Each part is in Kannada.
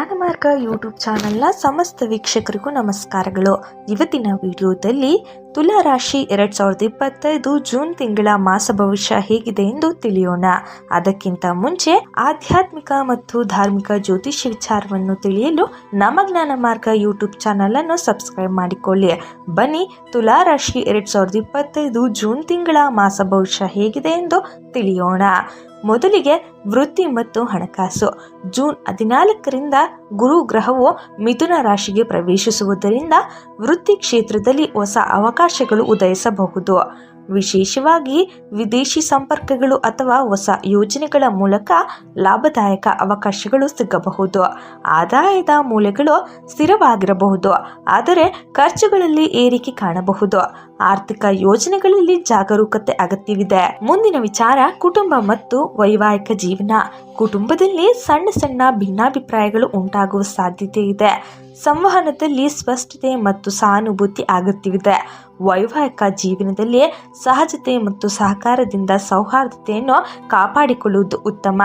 ಜ್ಞಾನಮಾರ್ಗ ಯೂಟ್ಯೂಬ್ ಚಾನೆಲ್ನ ಸಮಸ್ತ ವೀಕ್ಷಕರಿಗೂ ನಮಸ್ಕಾರಗಳು. ಇವತ್ತಿನ ವಿಡಿಯೋದಲ್ಲಿ ತುಲಾ ರಾಶಿ ಎರಡ್ ಸಾವಿರದ ಇಪ್ಪತ್ತೈದು ಜೂನ್ ತಿಂಗಳ ಮಾಸ ಭವಿಷ್ಯ ಹೇಗಿದೆ ಎಂದು ತಿಳಿಯೋಣ. ಅದಕ್ಕಿಂತ ಮುಂಚೆ ಆಧ್ಯಾತ್ಮಿಕ ಮತ್ತು ಧಾರ್ಮಿಕ ಜ್ಯೋತಿಷ್ಯ ವಿಚಾರವನ್ನು ತಿಳಿಯಲು ನಮ್ಮ ಜ್ಞಾನ ಮಾರ್ಗ ಯೂಟ್ಯೂಬ್ ಚಾನಲ್ ಅನ್ನು ಸಬ್ಸ್ಕ್ರೈಬ್ ಮಾಡಿಕೊಳ್ಳಿ. ಬನ್ನಿ ತುಲಾ ರಾಶಿ ಎರಡ್ ಸಾವಿರದ ಇಪ್ಪತ್ತೈದು ಜೂನ್ ತಿಂಗಳ ಮಾಸ ಭವಿಷ್ಯ ಹೇಗಿದೆ ಎಂದು ತಿಳಿಯೋಣ. ಮೊದಲಿಗೆ ವೃತ್ತಿ ಮತ್ತು ಹಣಕಾಸು. ಜೂನ್ ಹದಿನಾಲ್ಕರಿಂದ ಗುರು ಗ್ರಹವು ಮಿಥುನ ರಾಶಿಗೆ ಪ್ರವೇಶಿಸುವುದರಿಂದ ವೃತ್ತಿ ಕ್ಷೇತ್ರದಲ್ಲಿ ಹೊಸ ಅವಕಾಶಗಳು ಉದಯಿಸಬಹುದು. ವಿಶೇಷವಾಗಿ ವಿದೇಶಿ ಸಂಪರ್ಕಗಳು ಅಥವಾ ಹೊಸ ಯೋಜನೆಗಳ ಮೂಲಕ ಲಾಭದಾಯಕ ಅವಕಾಶಗಳು ಸಿಗಬಹುದು. ಆದಾಯದ ಮೂಲಗಳು ಸ್ಥಿರವಾಗಿರಬಹುದು. ಆದರೆ ಖರ್ಚುಗಳಲ್ಲಿ ಏರಿಕೆ ಕಾಣಬಹುದು. ಆರ್ಥಿಕ ಯೋಜನೆಗಳಲ್ಲಿ ಜಾಗರೂಕತೆ ಅಗತ್ಯವಿದೆ. ಮುಂದಿನ ವಿಚಾರ ಕುಟುಂಬ ಮತ್ತು ವೈವಾಹಿಕ ಜೀವನ ಕುಟುಂಬದಲ್ಲಿ ಸಣ್ಣ ಸಣ್ಣ ಭಿನ್ನಾಭಿಪ್ರಾಯಗಳು ಉಂಟಾಗುವ ಸಾಧ್ಯತೆ ಇದೆ. ಸಂವಹನದಲ್ಲಿ ಸ್ಪಷ್ಟತೆ ಮತ್ತು ಸಹಾನುಭೂತಿ ಅಗತ್ಯವಿದೆ. ವೈವಾಹಿಕ ಜೀವನದಲ್ಲಿ ಸಹಜತೆ ಮತ್ತು ಸಹಕಾರದಿಂದ ಸೌಹಾರ್ದತೆಯನ್ನು ಕಾಪಾಡಿಕೊಳ್ಳುವುದು ಉತ್ತಮ.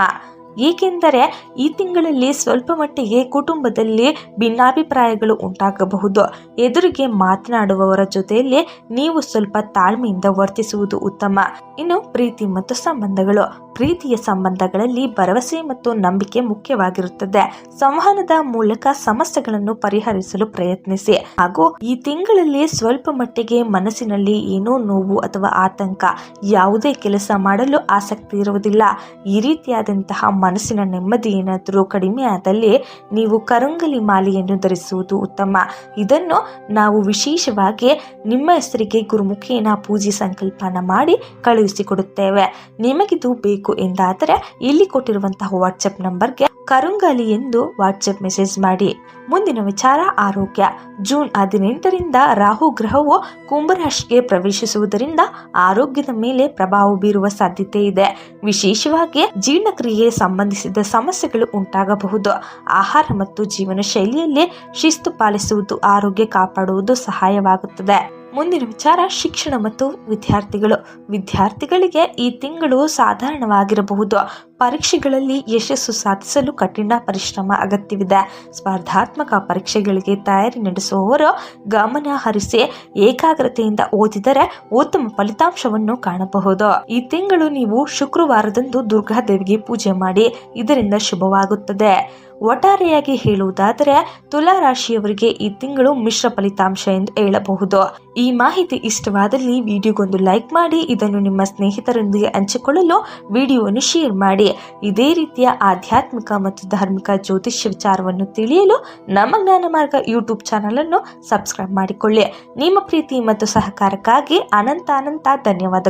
ಏಕೆಂದರೆ ಈ ತಿಂಗಳಲ್ಲಿ ಸ್ವಲ್ಪ ಮಟ್ಟಿಗೆ ಕುಟುಂಬದಲ್ಲಿ ಭಿನ್ನಾಭಿಪ್ರಾಯಗಳು ಉಂಟಾಗಬಹುದು. ಎದುರಿಗೆ ಮಾತನಾಡುವವರ ಜೊತೆಯಲ್ಲಿ ನೀವು ಸ್ವಲ್ಪ ತಾಳ್ಮೆಯಿಂದ ವರ್ತಿಸುವುದು ಉತ್ತಮ. ಇನ್ನು ಪ್ರೀತಿ ಮತ್ತು ಸಂಬಂಧಗಳು. ಪ್ರೀತಿಯ ಸಂಬಂಧಗಳಲ್ಲಿ ಭರವಸೆ ಮತ್ತು ನಂಬಿಕೆ ಮುಖ್ಯವಾಗಿರುತ್ತದೆ. ಸಂವಹನದ ಮೂಲಕ ಸಮಸ್ಯೆಗಳನ್ನು ಪರಿಹರಿಸಲು ಪ್ರಯತ್ನಿಸಿ. ಹಾಗೂ ಈ ತಿಂಗಳಲ್ಲಿ ಸ್ವಲ್ಪ ಮಟ್ಟಿಗೆ ಮನಸ್ಸಿನಲ್ಲಿ ಏನೋ ನೋವು ಅಥವಾ ಆತಂಕ ಯಾವುದೇ ಕೆಲಸ ಮಾಡಲು ಆಸಕ್ತಿ ಇರುವುದಿಲ್ಲ. ಈ ರೀತಿಯಾದಂತಹ ಮನಸ್ಸಿನ ನೆಮ್ಮದಿ ಏನಾದರೂ ಕಡಿಮೆ ಆದಲ್ಲಿ ನೀವು ಕರಂಗಲಿ ಮಾಲೆಯನ್ನು ಧರಿಸುವುದು ಉತ್ತಮ. ಇದನ್ನು ನಾವು ವಿಶೇಷವಾಗಿ ನಿಮ್ಮ ಹೆಸರಿಗೆ ಗುರುಮುಖೇನ ಪೂಜೆ ಸಂಕಲ್ಪನ ಮಾಡಿ ಕಳುಹಿಸಿಕೊಡುತ್ತೇವೆ. ನಿಮಗಿದು ಬೇಕು ಎಂದಾದರೆ ಇಲ್ಲಿ ಕೊಟ್ಟಿರುವಂತಹ ವಾಟ್ಸಪ್ ನಂಬರ್ಗೆ ಕರುಂಗಲಿ ಎಂದು ವಾಟ್ಸಪ್ ಮೆಸೇಜ್ ಮಾಡಿ. ಮುಂದಿನ ವಿಚಾರ ಆರೋಗ್ಯ. ಜೂನ್ ಹದಿನೆಂಟರಿಂದ ರಾಹು ಗ್ರಹವು ಕುಂಭರಾಶಿಗೆ ಪ್ರವೇಶಿಸುವುದರಿಂದ ಆರೋಗ್ಯದ ಮೇಲೆ ಪ್ರಭಾವ ಬೀರುವ ಸಾಧ್ಯತೆ ಇದೆ. ವಿಶೇಷವಾಗಿ ಜೀರ್ಣಕ್ರಿಯೆ ಸಂಬಂಧಿಸಿದ ಸಮಸ್ಯೆಗಳು ಉಂಟಾಗಬಹುದು. ಆಹಾರ ಮತ್ತು ಜೀವನ ಶೈಲಿಯಲ್ಲಿ ಶಿಸ್ತು ಪಾಲಿಸುವುದು ಆರೋಗ್ಯ ಕಾಪಾಡುವುದು ಸಹಾಯವಾಗುತ್ತದೆ. ಮುಂದಿನ ವಿಚಾರ ಶಿಕ್ಷಣ ಮತ್ತು ವಿದ್ಯಾರ್ಥಿಗಳು. ವಿದ್ಯಾರ್ಥಿಗಳಿಗೆ ಈ ತಿಂಗಳು ಸಾಧಾರಣವಾಗಿರಬಹುದು. ಪರೀಕ್ಷೆಗಳಲ್ಲಿ ಯಶಸ್ಸು ಸಾಧಿಸಲು ಕಠಿಣ ಪರಿಶ್ರಮ ಅಗತ್ಯವಿದೆ. ಸ್ಪರ್ಧಾತ್ಮಕ ಪರೀಕ್ಷೆಗಳಿಗೆ ತಯಾರಿ ನಡೆಸುವವರು ಗಮನ ಹರಿಸಿ ಏಕಾಗ್ರತೆಯಿಂದ ಓದಿದರೆ ಉತ್ತಮ ಫಲಿತಾಂಶವನ್ನು ಕಾಣಬಹುದು. ಈ ತಿಂಗಳು ನೀವು ಶುಕ್ರವಾರದಂದು ದುರ್ಗಾದೇವಿಗೆ ಪೂಜೆ ಮಾಡಿ, ಇದರಿಂದ ಶುಭವಾಗುತ್ತದೆ. ಒಟ್ಟಾರೆಯಾಗಿ ಹೇಳುವುದಾದರೆ ತುಲಾ ರಾಶಿಯವರಿಗೆ ಈ ತಿಂಗಳು ಮಿಶ್ರ ಫಲಿತಾಂಶ ಎಂದು ಹೇಳಬಹುದು. ಈ ಮಾಹಿತಿ ಇಷ್ಟವಾದಲ್ಲಿ ವಿಡಿಯೋಗೊಂದು ಲೈಕ್ ಮಾಡಿ, ಇದನ್ನು ನಿಮ್ಮ ಸ್ನೇಹಿತರೊಂದಿಗೆ ಹಂಚಿಕೊಳ್ಳಲು ವಿಡಿಯೋವನ್ನು ಶೇರ್ ಮಾಡಿ. ಇದೇ ರೀತಿಯ ಆಧ್ಯಾತ್ಮಿಕ ಮತ್ತು ಧಾರ್ಮಿಕ ಜ್ಯೋತಿಷ್ಯ ವಿಚಾರವನ್ನು ತಿಳಿಯಲು ನಮ್ಮ ಜ್ಞಾನ ಮಾರ್ಗ ಯೂಟ್ಯೂಬ್ ಚಾನಲ್ ಅನ್ನು ಸಬ್ಸ್ಕ್ರೈಬ್ ಮಾಡಿಕೊಳ್ಳಿ. ನಿಮ್ಮ ಪ್ರೀತಿ ಮತ್ತು ಸಹಕಾರಕ್ಕಾಗಿ ಅನಂತ ಅನಂತ ಧನ್ಯವಾದಗಳು.